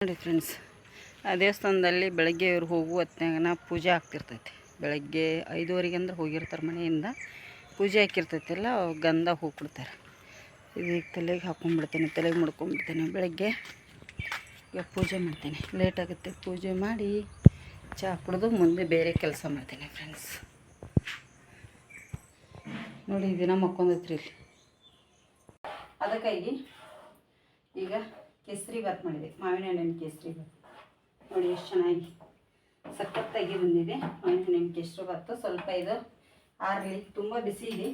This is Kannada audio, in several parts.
ನೋಡಿ ಫ್ರೆಂಡ್ಸ್ ಆ ದೇವಸ್ಥಾನದಲ್ಲಿ ಬೆಳಗ್ಗೆ ಇವ್ರು ಹೋಗುವ ಹೊತ್ನ್ಯಾಗನ ಪೂಜೆ ಆಗ್ತಿರ್ತೈತಿ. ಬೆಳಗ್ಗೆ ಐದುವರೆಗೆ ಅಂದ್ರೆ ಹೋಗಿರ್ತಾರೆ ಮನೆಯಿಂದ, ಪೂಜೆ ಹಾಕಿರ್ತೈತಿಲ್ಲ ಗಂಧ ಹೂ ಕೊಡ್ತಾರೆ. ಇದೀಗ ತಲೆಗೆ ಹಾಕೊಂಡ್ಬಿಡ್ತೇನೆ ತಲೆಗೆ ಮುಡ್ಕೊಂಡ್ಬಿಡ್ತೇನೆ ಬೆಳಗ್ಗೆ ಈಗ ಪೂಜೆ ಮಾಡ್ತೇನೆ. ಲೇಟ್ ಆಗುತ್ತೆ, ಪೂಜೆ ಮಾಡಿ ಚಹಾ ಕುಡಿದು ಮುಂದೆ ಬೇರೆ ಕೆಲಸ ಮಾಡ್ತೇನೆ ಫ್ರೆಂಡ್ಸ್ ನೋಡಿ ದಿನ ಮಕ್ಕೊಂದೈತ್ರಿ ಇಲ್ಲಿ. ಅದಕ್ಕಾಗಿ ಈಗ ಕೇಸರಿ ಬಾತ್ ಮಾಡಿದೆ. ಮಾವಿನ ಹಣ್ಣಿನ ಕೇಸರಿ ಬಾತ್ ನೋಡಿ ಎಷ್ಟು ಚೆನ್ನಾಗಿ ಸಖತ್ತಾಗಿ ಬಂದಿದೆ. ಮಾವಿನ ಹಣ್ಣಿನ ಕೇಸರಿ ಬಾತು ಸ್ವಲ್ಪ ಇದು ಆರಲಿ. ತುಂಬ ಬಿಸಿ ಇದೆ.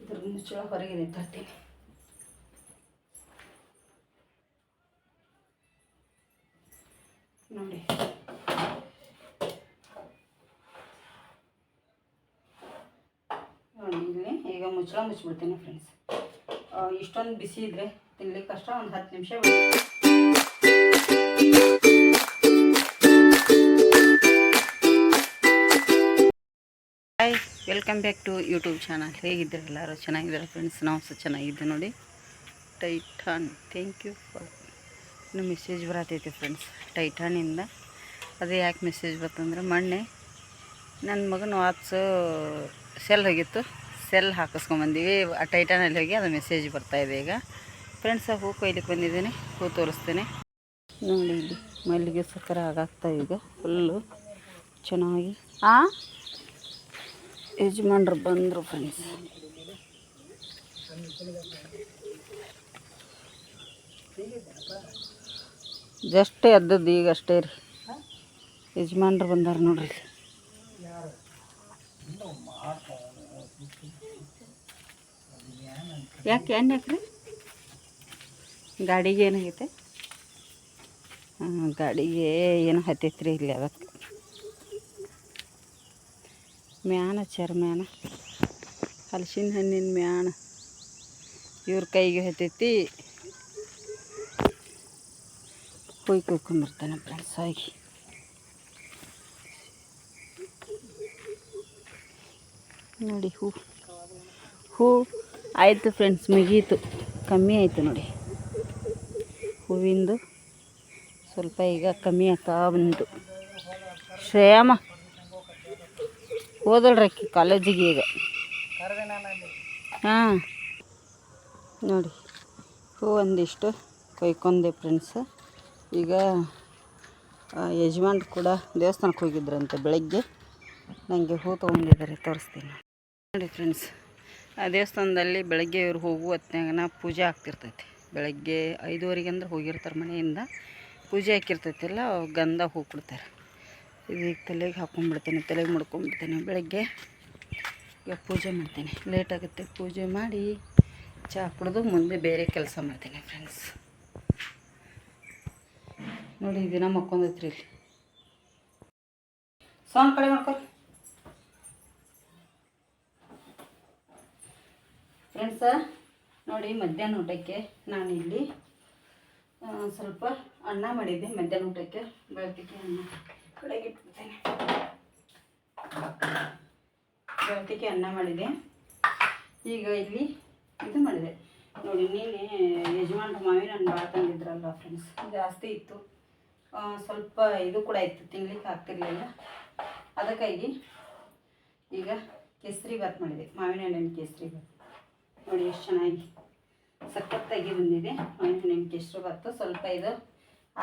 ಇದ್ರ ಮುಚ್ಚಳ ಹೊರಗಿದೆ ತರ್ತೀನಿ. ನೋಡಿ. ನೋಡಿ ಇಲ್ಲಿ. ಈಗ ಮುಚ್ಚಳ ಮುಚ್ಚಿಬಿಡ್ತೀನಿ ಫ್ರೆಂಡ್ಸ್ ಇಷ್ಟೊಂದು ಬಿಸಿ ಇದ್ದರೆ ತಿನ್ಲಿಕ್ಕೆ ಕಷ್ಟ, ಒಂದು ಹತ್ತು ನಿಮಿಷ hi welcome back to YouTube channel ಹೇಗಿದ್ದೀರ ಎಲ್ಲರೂ? ಚೆನ್ನಾಗಿದ್ದಾರೆ ಫ್ರೆಂಡ್ಸ್ ನಾವು ಸಹ ಚೆನ್ನಾಗಿದ್ದೆ ನೋಡಿ. ಟೈಟಾನ್ ಥ್ಯಾಂಕ್ ಯು ಫಾರ್ ಇನ್ನು ಮೆಸೇಜ್ ಬರತೈತೆ ಫ್ರೆಂಡ್ಸ್ ಟೈಟಾನಿಂದ ಅದು ಯಾಕೆ ಮೆಸೇಜ್ ಬರ್ತಂದ್ರೆ ಮೊನ್ನೆ ನನ್ನ ಮಗನ ವಾಟ್ಸು ಸೆಲ್ ಹೋಗಿತ್ತು. ಸೆಲ್ ಹಾಕಿಸ್ಕೊಂಬಂದೀವಿ ಆ ಟೈಟಾನಲ್ಲಿ ಹೋಗಿ ಅದು ಮೆಸೇಜ್ ಬರ್ತಾಯಿದೆ ಈಗ. ಫ್ರೆಂಡ್ಸ್ ಹೂ ಕೊಯ್ಲಿಕ್ಕೆ ಬಂದಿದ್ದೀನಿ. ಹೂ ತೋರಿಸ್ತೇನೆ. ನೋಡಿ ಇಲ್ಲಿ ಮಲ್ಲಿಗೆ ಸಕ್ಕರೆ ಆಗಾಗ್ತಾ ಈಗ ಫುಲ್ಲು ಚೆನ್ನಾಗಿ. ಆ? ಯಜಮಾನ್ರು ಬಂದರು ಫ್ರೆಂಡ್ಸ್ ಜಸ್ಟ್ ಎದ್ದದ್ದು ಈಗ ಅಷ್ಟೇ ರೀ. ಯಜಮಾನ್ರು ಬಂದಾರ ನೋಡ್ರಿ. ಯಾಕೆ ಏನು ಯಾಕ್ರಿ ಗಾಡಿಗೆ ಏನಾಗೈತೆ? ಗಾಡಿಗೆ ಏನೋ ರೀ ಇಲ್ಲಿ ಅದಕ್ಕೆ. ಮ್ಯಾನ ಚರ್ ಮ್ಯಾನ. ಹಲಸಿನ ಹಣ್ಣಿನ ಮ್ಯಾನ. ಇವ್ರ ಕೈಗೆ ಹತ್ತೈತಿ. ಕೊಯ್ ಕುಯ್ಕೊಂಡ್ಬಿಡ್ತಾನೆ ಫ್ರೆಂಡ್ಸ್ ಆಗಿ. ನೋಡಿ ಹೂ. ಹೂ, ಆಯಿತು ಫ್ರೆಂಡ್ಸ್ ಮುಗೀತು. ಕಮ್ಮಿ ಆಯಿತು ನೋಡಿ. ಹೂವಿಂದು ಸ್ವಲ್ಪ ಈಗ ಕಮ್ಮಿ ಆಗ್ತಾ ಬಂತು. ಶ್ರೇಯಮ್ಮ ಓದಲ್ರಕ್ಕಿ ಕಾಲೇಜಿಗೆ ಈಗ. ಹಾಂ, ನೋಡಿ, ಹೂ ಒಂದಿಷ್ಟು ಕೊಯ್ಕೊಂಡೆ ಫ್ರೆಂಡ್ಸ್ ಈಗ ಯಜಮಾನ್ ಕೂಡ ದೇವಸ್ಥಾನಕ್ಕೆ ಹೋಗಿದ್ರಂತೆ ಬೆಳಗ್ಗೆ. ನನಗೆ ಹೂ ತೊಗೊಂಡಿದ್ದಾರೆ, ತೋರಿಸ್ತೀನಿ. ನೋಡಿ ಫ್ರೆಂಡ್ಸ್ ಆ ದೇವಸ್ಥಾನದಲ್ಲಿ ಬೆಳಗ್ಗೆ ಇವ್ರು ಹೋಗುವ ಹೊತ್ನ್ಯಾಗನ ಪೂಜೆ ಆಗ್ತಿರ್ತೈತಿ. ಬೆಳಗ್ಗೆ ಐದುವರೆಗೆ ಅಂದ್ರೆ ಹೋಗಿರ್ತಾರೆ ಮನೆಯಿಂದ. ಪೂಜೆ ಹಾಕಿರ್ತೈತಿಲ್ಲ ಗಂಧ ಹೂ ಕೊಡ್ತಾರೆ. ಇದೀಗ ತಲೆಗೆ ಹಾಕೊಂಡ್ಬಿಡ್ತೇನೆ ತಲೆಗೆ ಮುಡ್ಕೊಂಡ್ಬಿಡ್ತೇನೆ ಬೆಳಗ್ಗೆ. ಈಗ ಪೂಜೆ ಮಾಡ್ತೇನೆ. ಲೇಟ್ ಆಗುತ್ತೆ, ಪೂಜೆ ಮಾಡಿ ಚಹಾ ಕುಡಿದು ಮುಂದೆ ಬೇರೆ ಕೆಲಸ ಮಾಡ್ತೇನೆ ಫ್ರೆಂಡ್ಸ್ ನೋಡಿ, ದಿನ ಮಕ್ಕೊಂದೈತ್ರಿ ಇಲ್ಲಿ. ಸೌಂಡ್ ಕಡೆ ಮಾಡ್ಕೊ. ಫ್ರೆಂಡ್ಸ ನೋಡಿ, ಮಧ್ಯಾಹ್ನ ಊಟಕ್ಕೆ ನಾನಿಲ್ಲಿ ಸ್ವಲ್ಪ ಅನ್ನ ಮಾಡಿದ್ದೆ ಮಧ್ಯಾಹ್ನ ಊಟಕ್ಕೆ. ಬೆಳತಿಗೆ ಅನ್ನ ಕಡೆಗಿಟ್ಬಿಡ್ತೇನೆ ಬೆಳತಿಗೆ ಅನ್ನ ಮಾಡಿದೆ. ಈಗ ಇಲ್ಲಿ ಇದು ಮಾಡಿದೆ. ನೋಡಿ, ನೀನೆ ಯಜಮಾನ್ರು ಮಾವಿನ ಹಣ್ಣು ಭಾಳ ತಂದಿದ್ರಲ್ಲ ಫ್ರೆಂಡ್ಸ್ ಜಾಸ್ತಿ ಇತ್ತು. ಸ್ವಲ್ಪ ಇದು ಕೂಡ ಇತ್ತು, ತಿನ್ಲಿಕ್ಕೆ ಆಗ್ತಿರ್ಲಿಲ್ಲ. ಅದಕ್ಕಾಗಿ ಈಗ ಕೇಸರಿ ಬಾತ್ ಮಾಡಿದೆ, ಮಾವಿನ ಹಣ್ಣಿನ ಕೇಸರಿ ಬಾತ್ ನೋಡಿ ಎಷ್ಟು ಚೆನ್ನಾಗಿ ಸಖತ್ತಾಗಿ ಬಂದಿದೆ. ಆಯಿತು ನಿಮ್ಗೆ ಕೇಸರಿ ಬತ್ತು ಸ್ವಲ್ಪ ಇದು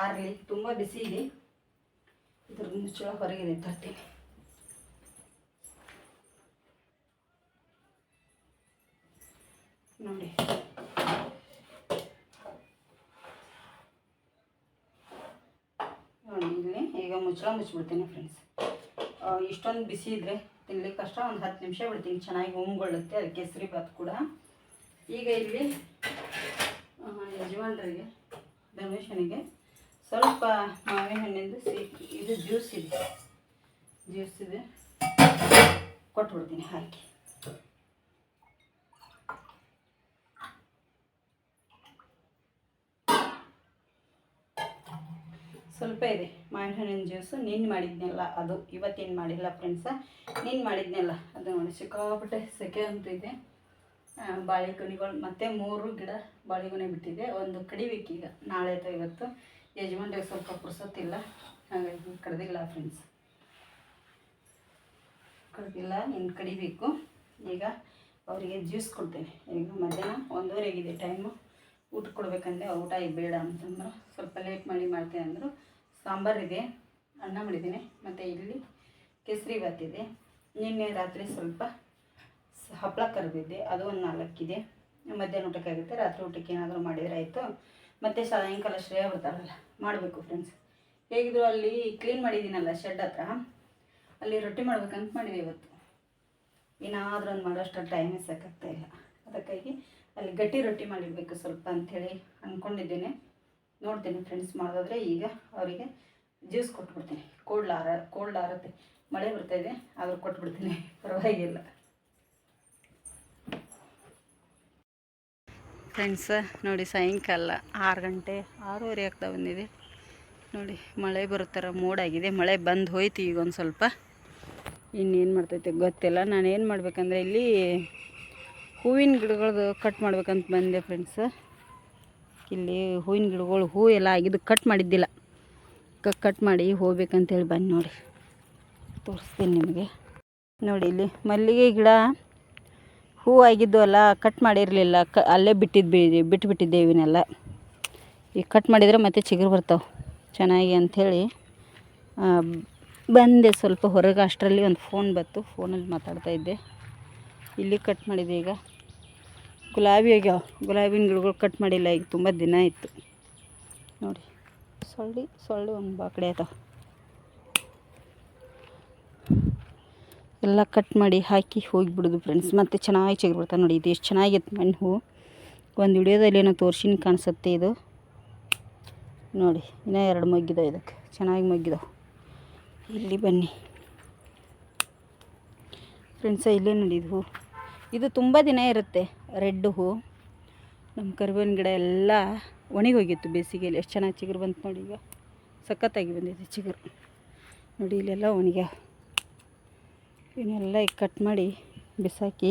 ಆರಲಿ. ತುಂಬ ಬಿಸಿ ಇದೆ. ಇದ್ರ ಮುಚ್ಚಳ ಹೊರಗೆ ತರ್ತೀನಿ. ನೋಡಿ. ನೋಡಿ, ಇಲ್ಲಿ ಈಗ ಮುಚ್ಚಳ ಮುಚ್ಚಿಬಿಡ್ತೀನಿ ಫ್ರೆಂಡ್ಸ್ ಇಷ್ಟೊಂದು ಬಿಸಿ ಇದ್ದರೆ ತಿನ್ಲಿಕ್ಕೆ ಕಷ್ಟ. ಒಂದು ಹತ್ತು ನಿಮಿಷ ಬಿಡ್ತೀನಿ. ಚೆನ್ನಾಗಿ ಹೊಂಗೊಳ್ಳುತ್ತೆ ಅದು ಕೇಸರಿ ಬಾತ್ ಕೂಡ. ಈಗ ಇಲ್ಲಿ ಯಜಮಾನರಿಗೆ ಧನುಷನಿಗೆ ಸ್ವಲ್ಪ ಮಾವಿನ ಹಣ್ಣಿಂದು ಸಿ ಇದು ಜ್ಯೂಸ್ ಇದೆ. ಜ್ಯೂಸ್ ಇದೆ. ಕೊಟ್ಬಿಡ್ತೀನಿ, ಹಾಕಿ. ಸ್ವಲ್ಪ ಇದೆ, ಮಾವಿನ ಹಣ್ಣಿನ ಜ್ಯೂಸು ನೀನು ಮಾಡಿದ್ನಲ್ಲ, ಅದು ಇವತ್ತೇನು ಮಾಡಿಲ್ಲ ಫ್ರೆಂಡ್ಸ ನೀನು ಮಾಡಿದ್ನಲ್ಲ ಅದು ನೋಡಿ ಸಿಕ್ಕಾಪಟ್ಟೆ ಸೆಕೆ ಅಂತ ಇದೆ. ಬಾಳೆಗೊನೆಗಳು ಮತ್ತು ಮೂರು ಗಿಡ ಬಾಳೆಗೊನೆ ಬಿಟ್ಟಿದೆ. ಒಂದು ಕಡಿಬೇಕೀಗ ನಾಳೆ ಅಥವಾ ಇವತ್ತು ಯಜಮಾನ್ರಿಗೆ ಸ್ವಲ್ಪ ಪುರ್ಸೊತ್ತಿಲ್ಲ ಹಾಗಾಗಿ ಕಡ್ದಿಲ್ಲ ಫ್ರೆಂಡ್ಸ್ ಕಡ್ದಿಲ್ಲ, ಇನ್ನು ಕಡಿಬೇಕು. ಈಗ ಅವರಿಗೆ ಜ್ಯೂಸ್ ಕೊಡ್ತೇನೆ. ಈಗ ಮಧ್ಯಾಹ್ನ ಒಂದೂವರೆಗಿದೆ ಟೈಮು ಊಟ ಕೊಡ್ಬೇಕಂದ್ರೆ ಊಟ ಈಗ ಬೇಡ ಅಂತಂದ್ರೆ. ಸ್ವಲ್ಪ ಲೇಟ್ ಮಾಡಿ ಮಾಡ್ತೇನೆ ಅಂದರು. ಸಾಂಬಾರಿದೆ ಅನ್ನ ಮಾಡಿದ್ದೀನಿ. ಮತ್ತು ಇಲ್ಲಿ ಕೇಸರಿ ಭಾತಿದೆ ನಿನ್ನೆ ರಾತ್ರಿ ಸ್ವಲ್ಪ ಹಪ್ಪಳ ಕರೆದಿದ್ದೆ ಅದು ಒಂದು ನಾಲ್ಕಿದೆ. ಮಧ್ಯಾಹ್ನ ಊಟಕ್ಕೆ ಆಗುತ್ತೆ, ರಾತ್ರಿ ಊಟಕ್ಕೆ ಏನಾದರೂ ಮಾಡಿದರೆ ಆಯಿತು. ಮತ್ತು ಸಾಯಂಕಾಲ ಶ್ರೇಯ ಬರ್ತಾರಲ್ಲ, ಮಾಡಬೇಕು ಫ್ರೆಂಡ್ಸ್ ಹೇಗಿದ್ರು ಅಲ್ಲಿ ಕ್ಲೀನ್ ಮಾಡಿದ್ದೀನಲ್ಲ ಶೆಡ್ ಹತ್ರ, ಅಲ್ಲಿ ರೊಟ್ಟಿ ಮಾಡ್ಬೇಕಂತ ಮಾಡಿದೆ ಇವತ್ತು. ಏನಾದರೂ ಒಂದು ಮಾಡೋಷ್ಟು ಟೈಮೇ ಸಾಕಾಗ್ತಾ ಇಲ್ಲ. ಅದಕ್ಕಾಗಿ ಅಲ್ಲಿ ಗಟ್ಟಿ ರೊಟ್ಟಿ ಮಾಡಿರಬೇಕು ಸ್ವಲ್ಪ ಅಂಥೇಳಿ ಅಂದ್ಕೊಂಡಿದ್ದೇನೆ ನೋಡ್ತೇನೆ ಫ್ರೆಂಡ್ಸ್ ಮಾಡೋದಾದ್ರೆ ಈಗ ಅವರಿಗೆ ಜ್ಯೂಸ್ ಕೊಟ್ಬಿಡ್ತೀನಿ. ಕೋಲ್ಡ್ ಆರ ಕೋಲ್ಡ್ ಆರತ್ತೆ ಮಳೆ ಇದೆ, ಆದರೂ ಕೊಟ್ಬಿಡ್ತೀನಿ. ಪರವಾಗಿಲ್ಲ. ಫ್ರೆಂಡ್ಸ್ ನೋಡಿ ಸಾಯಂಕಾಲ ಆರು ಗಂಟೆ, ಆರೂವರೆ ಆಗ್ತಾ ಬಂದಿದೆ. ನೋಡಿ, ಮಳೆ ಬರುತ್ತರ ಮೋಡಾಗಿದೆ ಮಳೆ ಬಂದು ಹೋಯ್ತು ಈಗ ಒಂದು ಸ್ವಲ್ಪ. ಇನ್ನೇನು ಮಾಡ್ತೈತೆ ಗೊತ್ತಿಲ್ಲ. ನಾನು ಏನು ಮಾಡ್ಬೇಕಂದ್ರೆ ಇಲ್ಲಿ ಹೂವಿನ ಗಿಡಗಳದ್ದು ಕಟ್ ಮಾಡ್ಬೇಕಂತ ಬಂದೆ ಫ್ರೆಂಡ್ಸ್ ಇಲ್ಲಿ ಹೂವಿನ ಗಿಡಗಳು ಹೂ ಎಲ್ಲ ಆಗಿದ್ದು ಕಟ್ ಮಾಡಿದ್ದಿಲ್ಲ. ಕಟ್ ಮಾಡಿ ಹೋಗ್ಬೇಕಂತೇಳಿ ಬನ್ನಿ ನೋಡಿ. ತೋರಿಸ್ತೀನಿ ನಿಮಗೆ. ನೋಡಿ, ಇಲ್ಲಿ ಮಲ್ಲಿಗೆ ಗಿಡ ಹೂ ಆಗಿದ್ದು ಅಲ್ಲ ಕಟ್ ಮಾಡಿರಲಿಲ್ಲ. ಕ, ಅಲ್ಲೇ ಬಿಟ್ಟಿದ್ದು ಬಿಟ್ಟುಬಿಟ್ಟಿದ್ದೆ ಇವನ್ನೆಲ್ಲ. ಈಗ ಕಟ್ ಮಾಡಿದರೆ ಮತ್ತೆ ಚಿಗುರು ಬರ್ತಾವೆ. ಚೆನ್ನಾಗಿ ಅಂಥೇಳಿ ಬಂದೆ ಸ್ವಲ್ಪ ಹೊರಗೆ. ಅಷ್ಟರಲ್ಲಿ ಒಂದು ಫೋನ್ ಬಂತು. ಫೋನಲ್ಲಿ ಮಾತಾಡ್ತಾ ಇದ್ದೆ. ಇಲ್ಲಿ ಕಟ್ ಮಾಡಿದೆ ಈಗ. ಗುಲಾಬಿ ಆಗ್ಯಾವ. ಗುಲಾಬಿನ ಗಿಡಗಳು ಕಟ್ ಮಾಡಿಲ್ಲ. ಈಗ ತುಂಬ ದಿನ ಇತ್ತು ನೋಡಿ, ಸೊಳ್ಳಿ, ಸೊಳ್ಳೆ ಒಂದು ಬಾಕಡೆ ಆಯ್ತಾವ. ಎಲ್ಲ ಕಟ್ ಮಾಡಿ ಹಾಕಿ ಹೋಗಿಬಿಡೋದು ಫ್ರೆಂಡ್ಸ್ ಮತ್ತು ಚೆನ್ನಾಗಿ ಚಿಗುರು ಬರ್ತಾವೆ ನೋಡಿ, ಇದು ಎಷ್ಟು ಚೆನ್ನಾಗಿತ್ತು ಮಣ್ಣು. ಹೂವು ಒಂದು ವಿಡಿಯೋದಲ್ಲಿ ಏನೋ ತೋರ್ಸಿನ ಕಾಣಿಸುತ್ತೆ ಇದು. ನೋಡಿ, ಇನ್ನೂ ಎರಡು ಮಗ್ಗಿದಾವೆ ಇದಕ್ಕೆ. ಚೆನ್ನಾಗಿ ಮಗ್ಗಿದಾವೆ. ಇಲ್ಲಿ ಬನ್ನಿ. ಫ್ರೆಂಡ್ಸ ಇಲ್ಲೇ ನೋಡಿ ಇದು. ಹೂ ಇದು ತುಂಬ ದಿನ ಇರುತ್ತೆ, ರೆಡ್ ಹೂ. ನಮ್ಮ ಕರಿಬೇವಿನ ಗಿಡ ಎಲ್ಲ ಒಣಗಿ ಹೋಗಿತ್ತು ಬೇಸಿಗೆಯಲ್ಲಿ. ಎಷ್ಟು ಚೆನ್ನಾಗಿ ಚಿಗುರು ಬಂತು ನೋಡಿ ಈಗ. ಸಖತ್ತಾಗಿ ಬಂದಿದೆ ಚಿಗುರು. ನೋಡಿ, ಇಲ್ಲೆಲ್ಲ ಒಣಗ್ಯಾವ. ಇವನ್ನೆಲ್ಲ ಈಗ ಕಟ್ ಮಾಡಿ ಬಿಸಾಕಿ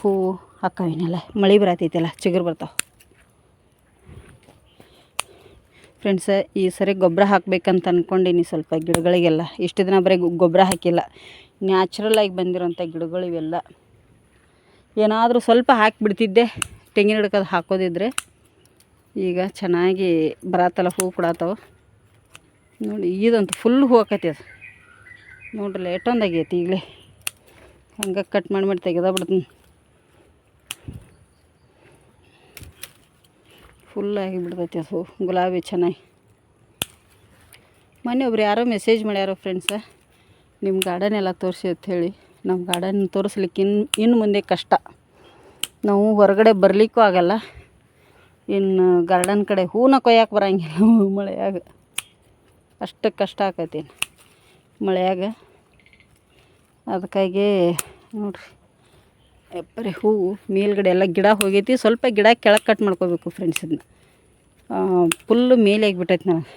ಹೂವು ಹಾಕಾವ ಮಳೆ ಬರತೈತಲ್ಲ, ಚಿಗುರು ಬರ್ತಾವೆ. ಫ್ರೆಂಡ್ಸ ಈ ಸರಿ ಗೊಬ್ಬರ ಹಾಕ್ಬೇಕಂತ ಅಂದ್ಕೊಂಡೀನಿ ಸ್ವಲ್ಪ ಗಿಡಗಳಿಗೆಲ್ಲ. ಇಷ್ಟು ದಿನ ಬರೀ ಗೊಬ್ಬರ ಹಾಕಿಲ್ಲ. ನ್ಯಾಚುರಲಾಗಿ ಬಂದಿರೋಂಥ ಗಿಡಗಳು ಇವೆಲ್ಲ. ಏನಾದರೂ ಸ್ವಲ್ಪ ಹಾಕಿಬಿಡ್ತಿದ್ದೆ, ತೆಂಗಿನ ಗಿಡಕ್ಕೆ ಹಾಕೋದಿದ್ರೆ. ಈಗ ಚೆನ್ನಾಗಿ ಬರತ್ತಲ್ಲ, ಹೂ ಕೊಡತ್ತವ ನೋಡಿ ಇದಂತೂ ಫುಲ್ ಹೂ ಆಕತಿ ಅದು. ನೋಡ್ರಲ್ಲ ಎಷ್ಟೊಂದು ಆಗೈತಿ ಈಗಲೇ. ಹಂಗೆ ಕಟ್ ಮಾಡಿ ಮಾಡಿ ತೆಗೆದ ಬಿಡ್ತೀನಿ. ಫುಲ್ ಆಗಿ ಬಿಡ್ತೈತಿ ಅದು. ಗುಲಾಬಿ ಚೆನ್ನಾಗಿ. ಮೊನ್ನೆ ಒಬ್ರು ಯಾರೋ ಮೆಸೇಜ್ ಮಾಡ್ಯಾರೋ ಫ್ರೆಂಡ್ಸ ನಿಮ್ಮ ಗಾರ್ಡನ್ ಎಲ್ಲ ತೋರಿಸಿ ಅಂತ ಹೇಳಿ. ನಮ್ಮ ಗಾರ್ಡನ್ ತೋರಿಸ್ಲಿಕ್ಕೆ ಇನ್ನು ಇನ್ನು ಮುಂದೆ ಕಷ್ಟ. ನಾವು ಹೊರಗಡೆ ಬರಲಿಕ್ಕೂ ಆಗಲ್ಲ. ಇನ್ನು ಗಾರ್ಡನ್ ಕಡೆ ಹೂನ ಕೊಯ್ಯಕ್ಕೆ ಬರಂಗಿಲ್ಲ ಮಳೆಯಾಗ. ಅಷ್ಟು ಕಷ್ಟ ಆಕೈತಿ ಮಳೆಯಾಗ. ಅದಕ್ಕಾಗಿ ನೋಡಿರಿ. ಬರೀ ಹೂವು ಮೇಲ್ಗಡೆ ಎಲ್ಲ ಗಿಡ ಹೋಗೈತಿ. ಸ್ವಲ್ಪ ಗಿಡ ಕೆಳಗೆ ಕಟ್ ಮಾಡ್ಕೋಬೇಕು ಫ್ರೆಂಡ್ಸ್ ಇದನ್ನ. ಫುಲ್ಲು ಮೇಲೆ ಆಗಿಬಿಟ್ಟೈತಿ ನನಗೆ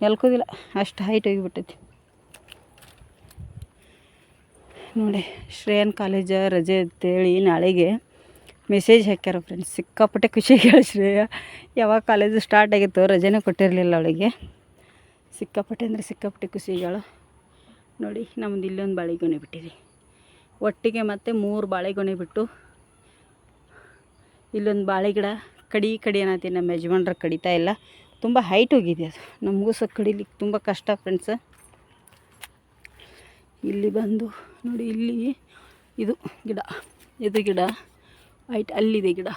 ಎಲ್ಕೋದಿಲ್ಲ ಅಷ್ಟು ಹೈಟ್ ಹೋಗಿಬಿಟ್ಟೈತಿ. ನೋಡಿ, ಶ್ರೇಯನ್ ಕಾಲೇಜ ರಜೆ ಅಂತೇಳಿ ನಾಳೆಗೆ ಮೆಸೇಜ್ ಹಾಕ್ಯಾರ ಫ್ರೆಂಡ್ಸ್ ಸಿಕ್ಕಾಪಟ್ಟೆ ಖುಷಿ ಆಗ್ಯಾಳ ಶ್ರೇಯ. ಯಾವಾಗ ಕಾಲೇಜು ಸ್ಟಾರ್ಟ್ ಆಗಿತ್ತು ರಜೆನೇ ಕೊಟ್ಟಿರಲಿಲ್ಲ ಅವಳಿಗೆ. ಸಿಕ್ಕಾಪಟ್ಟೆ ಅಂದರೆ ಸಿಕ್ಕಾಪಟ್ಟೆ ಖುಷಿ ಆಗ್ಯಾಳ ನೋಡಿ, ನಮ್ದು ಇಲ್ಲೊಂದು ಬಾಳೆಗೊನೆ ಬಿಟ್ಟಿದೆ. ಒಟ್ಟಿಗೆ ಮತ್ತೆ ಮೂರು ಬಾಳೆಗೊನೆ ಬಿಟ್ಟು ಇಲ್ಲೊಂದು ಬಾಳೆ ಗಿಡ ಕಡಿ ಕಡಿ ಅನ್ನತ್ತೀನಿ ನಮ್ಮ ಯಜಮಾನ್ರ ಕಡಿತಾ ಇಲ್ಲ. ತುಂಬ ಹೈಟ್ ಹೋಗಿದೆ ಅದು. ನಮಗೂ ಸಹ ಕಡಿಲಿಕ್ಕೆ ತುಂಬ ಕಷ್ಟ ಫ್ರೆಂಡ್ಸ ಇಲ್ಲಿ ಬಂದು ನೋಡಿ, ಇಲ್ಲಿ ಇದು ಗಿಡ ಇದು ಗಿಡ ಹೈಟ್ ಅಲ್ಲಿದೆ ಗಿಡ,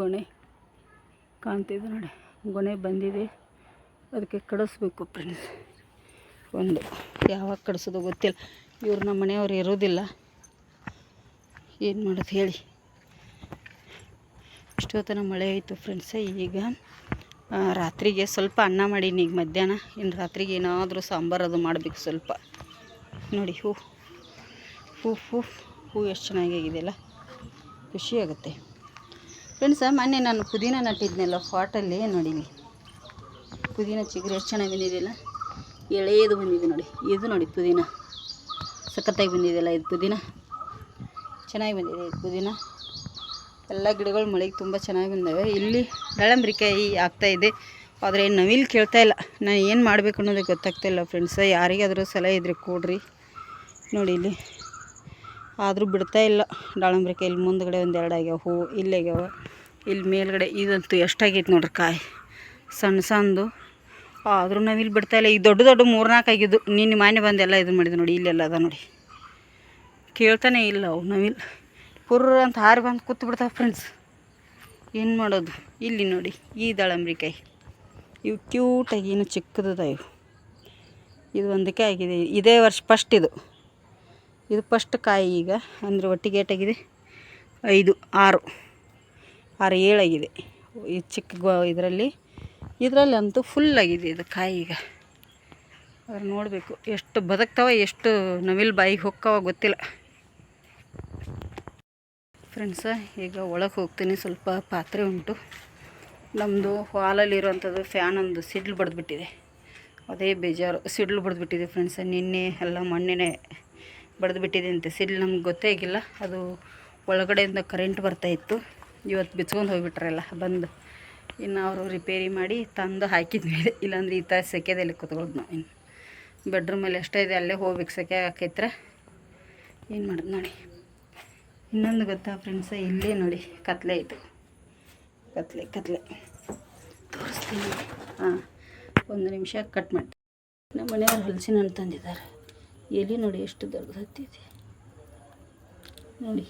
ಗೊನೆ ಕಾಣ್ತಿದೆ ನೋಡಿ, ಗೊನೆ ಬಂದಿದೆ. ಅದಕ್ಕೆ ಕಡಿಸ್ಬೇಕು ಫ್ರೆಂಡ್ಸ್ ಒಂದು ಯಾವಾಗ ಕಡಿಸೋದು ಗೊತ್ತಿಲ್ಲ. ಇವ್ರು ನಮ್ಮ ಮನೆಯವ್ರು ಇರೋದಿಲ್ಲ. ಏನು ಮಾಡೋದು ಹೇಳಿ. ಇಷ್ಟೊತ್ತನ ಮಳೆ ಆಯಿತು ಫ್ರೆಂಡ್ಸ ಈಗ ರಾತ್ರಿಗೆ ಸ್ವಲ್ಪ ಅನ್ನ ಮಾಡೀನಿ ಈಗ ಮಧ್ಯಾಹ್ನ. ಇನ್ನು ರಾತ್ರಿಗೆ ಏನಾದರೂ ಸಾಂಬಾರು ಅದು ಮಾಡಬೇಕು ಸ್ವಲ್ಪ. ನೋಡಿ, ಹೂ ಹೂ ಹೂ ಹೂ ಎಷ್ಟು ಚೆನ್ನಾಗಿದೆಯಲ್ಲ ಖುಷಿ ಆಗುತ್ತೆ. ಫ್ರೆಂಡ್ಸ ಮೊನ್ನೆ ನಾನು ಪುದೀನ ನಟ್ಟಿದ್ನಲ್ಲ ಫಾಟಲ್ಲಿ ನೋಡಿ ಇಲ್ಲಿ. ಪುದೀನ ಚಿಗುರು ಎಷ್ಟು ಚೆನ್ನಾಗಿ ಬಂದಿದೆಯಲ್ಲ. ಎಳೆಯದು ಬಂದಿದೆ ನೋಡಿ. ಇದು ನೋಡಿ ಪುದೀನ. ಸಖತ್ತಾಗಿ ಬಂದಿದೆಯಲ್ಲ ಇದು ಪುದೀನ. ಚೆನ್ನಾಗಿ ಬಂದಿದೆ ಇದು ಪುದೀನ. ಎಲ್ಲ ಗಿಡಗಳು ಮಳೆಗೆ ತುಂಬ ಚೆನ್ನಾಗಿ ಬಂದಾವೆ. ಇಲ್ಲಿ ದಾಳಂಬ್ರಿಕಾಯಿ ಆಗ್ತಾಯಿದೆ ಆದರೆ ನವಿಲ್ ಕೇಳ್ತಾ ಇಲ್ಲ. ನಾನು ಏನು ಮಾಡಬೇಕು ಅನ್ನೋದು ಗೊತ್ತಾಗ್ತಾ ಇಲ್ಲ ಫ್ರೆಂಡ್ಸ್. ಯಾರಿಗಾದರೂ ಸಲಹೆ ಇದ್ರೆ ಕೊಡ್ರಿ. ನೋಡಿ ಇಲ್ಲಿ. ಆದರೂ ಬಿಡ್ತಾ ಇಲ್ಲ. ದಾಳಂಬ್ರಿಕಾಯಿ ಇಲ್ಲಿ ಮುಂದ್ಗಡೆ ಒಂದು ಎರಡು ಆಗ್ಯಾವ. ಹೂವು ಇಲ್ಲಿ ಆಗ್ಯಾವ. ಇಲ್ಲಿ ಮೇಲ್ಗಡೆ ಇದಂತೂ ಎಷ್ಟಾಗೈತೆ ನೋಡ್ರಿ ಕಾಯಿ. ಸಣ್ಣ ಸಣ್ಣದು. ಆದರೂ ನಾವಿಲ್ಲಿ ಬಿಡ್ತಾ ಇಲ್ಲ. ಈ ದೊಡ್ಡ ದೊಡ್ಡ ಮೂರ್ನಾಲ್ಕು ಆಗಿದ್ದು ನಿನ್ನೆ ಮಾನ್ಯ ಬಂದೆಲ್ಲ ಇದು ಮಾಡಿದ್ದು ನೋಡಿ, ಇಲ್ಲೆಲ್ಲ ಅದ ನೋಡಿ. ಕೇಳ್ತಾನೆ ಇಲ್ಲ ಅವು ನವಿಲ್ ಪುರ್ರ ಅಂತ ಹಾರಿ ಬಂದು ಕೂತು ಬಿಡ್ತಾವೆ ಫ್ರೆಂಡ್ಸ್ ಏನು ಮಾಡೋದು? ಇಲ್ಲಿ ನೋಡಿ, ಈ ದಾಳಂಬ್ರಿಕಾಯಿ ಇವು ಕ್ಯೂಟಾಗಿ ಏನು ಚಿಕ್ಕದದ ಇವು. ಇದು ಒಂದಕ್ಕೆ ಆಗಿದೆ. ಇದೇ ವರ್ಷ ಫಸ್ಟ್ ಇದು. ಇದು ಫಸ್ಟ್ ಕಾಯಿ ಈಗ, ಅಂದರೆ ಒಟ್ಟಿಗೆ ಏಟಾಗಿದೆ? ಐದು, ಆರು. ಆರು ಏಳಾಗಿದೆ. ಈ ಚಿಕ್ಕ ಇದರಲ್ಲಿ ಇದರಲ್ಲಿ ಅಂತೂ ಫುಲ್ ಆಗಿದೆ ಇದು ಕಾಯಿ ಈಗ. ಅದ್ರ ನೋಡಬೇಕು ಎಷ್ಟು ಬದುಕ್ತಾವ, ಎಷ್ಟು ನವಿಲು ಬಾಯಿಗೆ ಹೊಕ್ಕವ ಗೊತ್ತಿಲ್ಲ. ಫ್ರೆಂಡ್ಸ ಈಗ ಒಳಗೆ ಹೋಗ್ತೀನಿ, ಸ್ವಲ್ಪ ಪಾತ್ರೆ ಉಂಟು. ನಮ್ಮದು ಹಾಲಲ್ಲಿರುವಂಥದ್ದು ಫ್ಯಾನ್ ಒಂದು ಸಿಡ್ಲು ಬಡ್ದುಬಿಟ್ಟಿದೆ. ಅದೇ ಬೇಜಾರು, ಸಿಡ್ಲು ಬಡ್ದುಬಿಟ್ಟಿದೆ ಫ್ರೆಂಡ್ಸ ನಿನ್ನೆ ಎಲ್ಲ ಮಣ್ಣಿನೇ ಬಡ್ದುಬಿಟ್ಟಿದೆ ಅಂತೆ. ಸಿಡ್ಲು ನಮ್ಗೆ ಗೊತ್ತೇ ಆಗಿಲ್ಲ. ಅದು ಒಳಗಡೆಯಿಂದ ಕರೆಂಟ್ ಬರ್ತಾಯಿತ್ತು ಇವತ್ತು ಬಿಚ್ಕೊಂಡು ಹೋಗ್ಬಿಟ್ರಲ್ಲ, ಬಂದು. ಇನ್ನು ಅವರು ರಿಪೇರಿ ಮಾಡಿ ತಂದು ಹಾಕಿದ ಮೇಲೆ, ಇಲ್ಲಾಂದ್ರೆ ಈ ಥರ ಸೆಕೆದಲ್ಲಿ ಕೂತ್ಕೊಳ್ಳೋದು ನಾವು ಇನ್ನು. ಬೆಡ್ರೂಮಲ್ಲಿ ಎಷ್ಟೇ ಇದೆ, ಅಲ್ಲೇ ಹೋಗ್ಬೇಕು ಸೆಕೆ ಹಾಕೈತ್ರ ಏನು ಮಾಡೋದು ನೋಡಿ. ಇನ್ನೊಂದು ಗೊತ್ತಾ ಫ್ರೆಂಡ್ಸ ಇಲ್ಲೇ ನೋಡಿ, ಕತ್ಲೆ ಇದು. ಕತ್ಲೆ ಕತ್ಲೆ. ತೋರಿಸ್ತೀನಿ. ಹಾಂ, ಒಂದು ನಿಮಿಷ ಕಟ್ ಮಾಡಿ. ನಮ್ಮ ಮನೆಯವ್ರು ಹಲಸಿನ ಹಣ್ಣು ತಂದಿದ್ದಾರೆ. ಎಲೆ ನೋಡಿ ಎಷ್ಟು ದೊಡ್ಡದು ನೋಡಿ,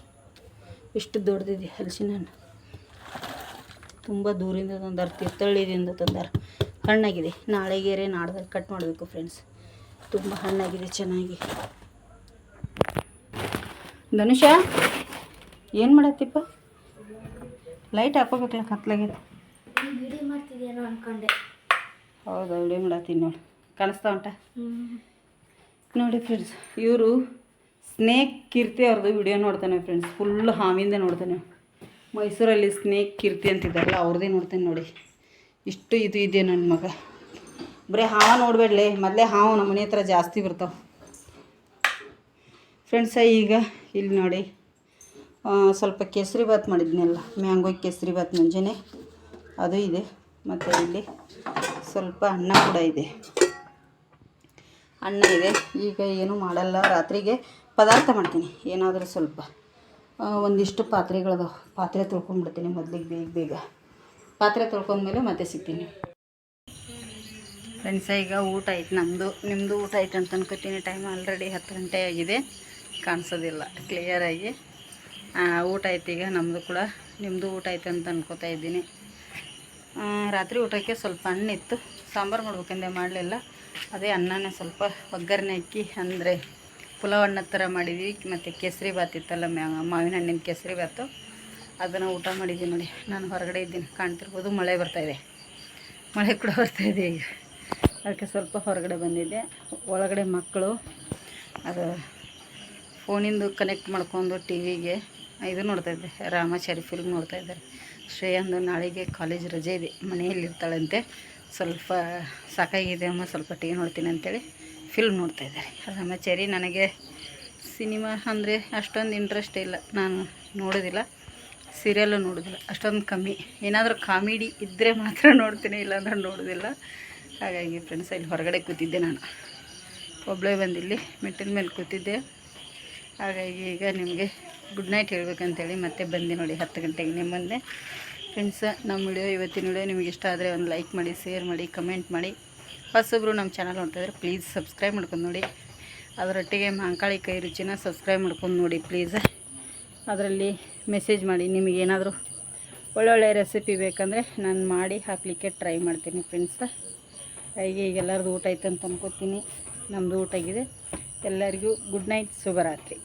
ಎಷ್ಟು ದೊಡ್ಡದಿದೆ ಹಲಸಿನ ಹಣ್ಣು ತುಂಬ ದೂರಿಂದ ತಂದಾರ ತೀರ್ಥಹಳ್ಳಿದಿಂದ ತಂದಾರ. ಹಣ್ಣಾಗಿದೆ. ನಾಳೆಗೇರೆ ನಾಡ್ದಲ್ಲಿ ಕಟ್ ಮಾಡಬೇಕು ಫ್ರೆಂಡ್ಸ್ ತುಂಬ ಹಣ್ಣಾಗಿದೆ, ಚೆನ್ನಾಗಿ. ಧನುಷ, ಏನು ಮಾಡತ್ತಿಪ್ಪ ಲೈಟ್ ಹಾಕೋಬೇಕಲ್ಲ ಕತ್ಲಾಗೈತೆ. ಅನ್ಕೊಂಡೆ ಹೌದಾ, ವಿಡಿಯೋ ಮಾಡತ್ತೀನಿ ನೋಡಿ. ಕಾಣಿಸ್ತಾ ಉಂಟ? ನೋಡಿ ಫ್ರೆಂಡ್ಸ್ ಇವರು ಸ್ನೇಕ್ ಕೀರ್ತಿ ಅವ್ರದ್ದು ವಿಡಿಯೋ ನೋಡ್ತಾನೆ ಫ್ರೆಂಡ್ಸ್ ಫುಲ್ ಹಾವಿಂದ ನೋಡ್ತಾನೆ. ಮೈಸೂರಲ್ಲಿ ಸ್ನೇಕ್ ಕೀರ್ತಿ ಅಂತಿದ್ದಾರಲ್ಲ ಅವ್ರದ್ದೇ ನೋಡ್ತೇನೆ ನೋಡಿ. ಇಷ್ಟು ಇದು ಇದೆ ನನ್ನ ಮಗ. ಬರೀ ಹಾವು ನೋಡಬೇಡಲೆ, ಮೊದಲೇ ಹಾವು ನಮ್ಮ ಮನೆ ಹತ್ರ ಜಾಸ್ತಿ ಬರ್ತಾವೆ. ಫ್ರೆಂಡ್ಸ ಈಗ ಇಲ್ಲಿ ನೋಡಿ ಸ್ವಲ್ಪ ಕೇಸರಿ ಬಾತ್ ಮಾಡಿದ್ನಲ್ಲ ಮ್ಯಾಂಗೋ ಕೇಸರಿ ಬಾತ್ ಮುಂಜಾನೆ. ಅದು ಇದೆ, ಮತ್ತು ಇಲ್ಲಿ ಸ್ವಲ್ಪ ಅನ್ನ ಕೂಡ ಇದೆ. ಅನ್ನ ಇದೆ, ಈಗ ಏನೂ ಮಾಡಲ್ಲ, ರಾತ್ರಿಗೆ ಪದಾರ್ಥ ಮಾಡ್ತೀನಿ, ಏನಾದರೂ ಸ್ವಲ್ಪ. ಒಂದಿಷ್ಟು ಪಾತ್ರೆಗಳದ ಪಾತ್ರೆ ತೊಳ್ಕೊಂಡ್ಬಿಡ್ತೀನಿ ಮೊದಲಿಗೆ ಬೇಗ ಬೇಗ. ಪಾತ್ರೆ ತೊಳ್ಕೊಂಡ್ಮೇಲೆ ಮತ್ತೆ ಸಿಗ್ತೀನಿ. ಫ್ರೆಂಡ್ಸ ಈಗ ಊಟ ಆಯ್ತು. ನಮ್ಮದು ನಿಮ್ಮದು ಊಟ ಆಯ್ತು ಅಂತ ಅನ್ಕೋತೀನಿ. ಟೈಮ್ ಆಲ್ರೆಡಿ ಹತ್ತು ಗಂಟೆ ಆಗಿದೆ. ಕಾಣಿಸೋದಿಲ್ಲ ಕ್ಲಿಯರಾಗಿ ಊಟ ಆಯ್ತು ಈಗ ನಮ್ಮದು ಕೂಡ. ನಿಮ್ಮದು ಊಟ ಆಯ್ತು ಅಂತ ಅನ್ಕೋತಾ ಇದ್ದೀನಿ. ರಾತ್ರಿ ಊಟಕ್ಕೆ ಸ್ವಲ್ಪ ಹಣ್ಣಿತ್ತು. ಸಾಂಬಾರು ಮಾಡ್ಬೇಕಂದೆ ಮಾಡಲಿಲ್ಲ. ಅದೇ ಅನ್ನನೇ ಸ್ವಲ್ಪ ಒಗ್ಗರಣೆ ಅಕ್ಕಿ, ಅಂದರೆ ಪುಲಾವ್ ಅನ್ನ ಥರ ಮಾಡಿದ್ವಿ, ಮತ್ತು ಕೇಸರಿ ಬಾತ್ ಇತ್ತಲ್ಲ ಮಾವಿನ ಹಣ್ಣಿನ ಕೇಸರಿ ಭಾತು. ಅದನ್ನು ಊಟ ಮಾಡಿದ್ದೀನಿ ನೋಡಿ. ನಾನು ಹೊರಗಡೆ ಇದ್ದೀನಿ, ಕಾಣ್ತಿರ್ಬೋದು, ಮಳೆ ಬರ್ತಾಯಿದೆ ಮಳೆ ಕೂಡ ಬರ್ತಾಯಿದೆ ಈಗ. ಅದಕ್ಕೆ ಸ್ವಲ್ಪ ಹೊರಗಡೆ ಬಂದಿದ್ದೆ. ಒಳಗಡೆ ಮಕ್ಕಳು, ಅದು ಫೋನಿಂದು ಕನೆಕ್ಟ್ ಮಾಡ್ಕೊಂಡು ಟಿ ವಿಗೆ ಇದು ನೋಡ್ತಾ ಇದ್ದೆ. ರಾಮಾಚಾರಿ ಫಿಲ್ಮ್ ನೋಡ್ತಾ ಇದ್ದಾರೆ. ಶ್ರೇಯಾಂದು ನಾಳೆಗೆ ಕಾಲೇಜ್ ರಜೆ ಇದೆ. ಮನೆಯಲ್ಲಿ ಇರ್ತಾಳಂತೆ ಸ್ವಲ್ಪ ಸಾಕಾಗಿದೆ ಅಮ್ಮ, ಸ್ವಲ್ಪ ಟಿ ವಿ ನೋಡ್ತೀನಿ ಅಂತೇಳಿ. ಫಿಲ್ಮ್ ನೋಡ್ತಾ ಇದ್ದಾರೆ. ರಾಮಾಚಾರಿ, ನನಗೆ ಸಿನಿಮಾ ಅಂದರೆ ಅಷ್ಟೊಂದು ಇಂಟ್ರೆಸ್ಟ್ ಇಲ್ಲ. ನಾನು ನೋಡೋದಿಲ್ಲ ಸೀರಿಯಲ್ಲು ನೋಡೋದಿಲ್ಲ. ಅಷ್ಟೊಂದು ಕಮ್ಮಿ. ಏನಾದರೂ ಕಾಮಿಡಿ ಇದ್ದರೆ ಮಾತ್ರ ನೋಡ್ತೀನಿ, ಇಲ್ಲಾಂದ್ರೆ ನೋಡೋದಿಲ್ಲ. ಹಾಗಾಗಿ ಫ್ರೆಂಡ್ಸ್ ಇಲ್ಲಿ ಹೊರಗಡೆ ಕೂತಿದ್ದೆ ನಾನು. ಒಬ್ಬಳೇ ಬಂದಿಲ್ಲಿ ಮೆಟ್ಟಿನ ಮೇಲೆ ಕೂತಿದ್ದೆ. ಹಾಗಾಗಿ ಈಗ ನಿಮಗೆ ಗುಡ್ ನೈಟ್ ಹೇಳ್ಬೇಕಂತೇಳಿ ಮತ್ತೆ ಬಂದೆ ನೋಡಿ ಹತ್ತು ಗಂಟೆಗೆ ನಿಮ್ಮ ಮುಂದೆ. ಫ್ರೆಂಡ್ಸ್ ನಮ್ಮ ವಿಡಿಯೋ ಇವತ್ತಿನ ವಿಡಿಯೋ ನಿಮಗೆ ಇಷ್ಟ ಆದರೆ ಒಂದು ಲೈಕ್ ಮಾಡಿ ಶೇರ್ ಮಾಡಿ ಕಮೆಂಟ್ ಮಾಡಿ. ಹೊಸೊಬ್ಬರು ನಮ್ಮ ಚಾನಲ್ ನೋಡ್ತಾಯಿದ್ರೆ ಪ್ಲೀಸ್ ಸಬ್ಸ್ಕ್ರೈಬ್ ಮಾಡ್ಕೊಂಡು ನೋಡಿ. ಅದರೊಟ್ಟಿಗೆ ಮಾಂಕಾಳಿ ಕೈ ರುಚಿನ ಸಬ್ಸ್ಕ್ರೈಬ್ ಮಾಡ್ಕೊಂಡು ನೋಡಿ ಪ್ಲೀಸ್ ಅದರಲ್ಲಿ ಮೆಸೇಜ್ ಮಾಡಿ ನಿಮಗೇನಾದರೂ ಒಳ್ಳೊಳ್ಳೆ ರೆಸಿಪಿ ಬೇಕಂದರೆ ನಾನು ಮಾಡಿ ಹಾಕಲಿಕ್ಕೆ ಟ್ರೈ ಮಾಡ್ತೀನಿ ಫ್ರೆಂಡ್ಸ ಹಾಗೆ ಈಗ ಎಲ್ಲರದು ಊಟ ಆಯ್ತು ಅಂತ ಅನ್ಕೋತೀನಿ. ನಮ್ಮದು ಊಟ ಆಗಿದೆ. ಎಲ್ಲರಿಗೂ ಗುಡ್ ನೈಟ್ ಶುಭರಾತ್ರಿ.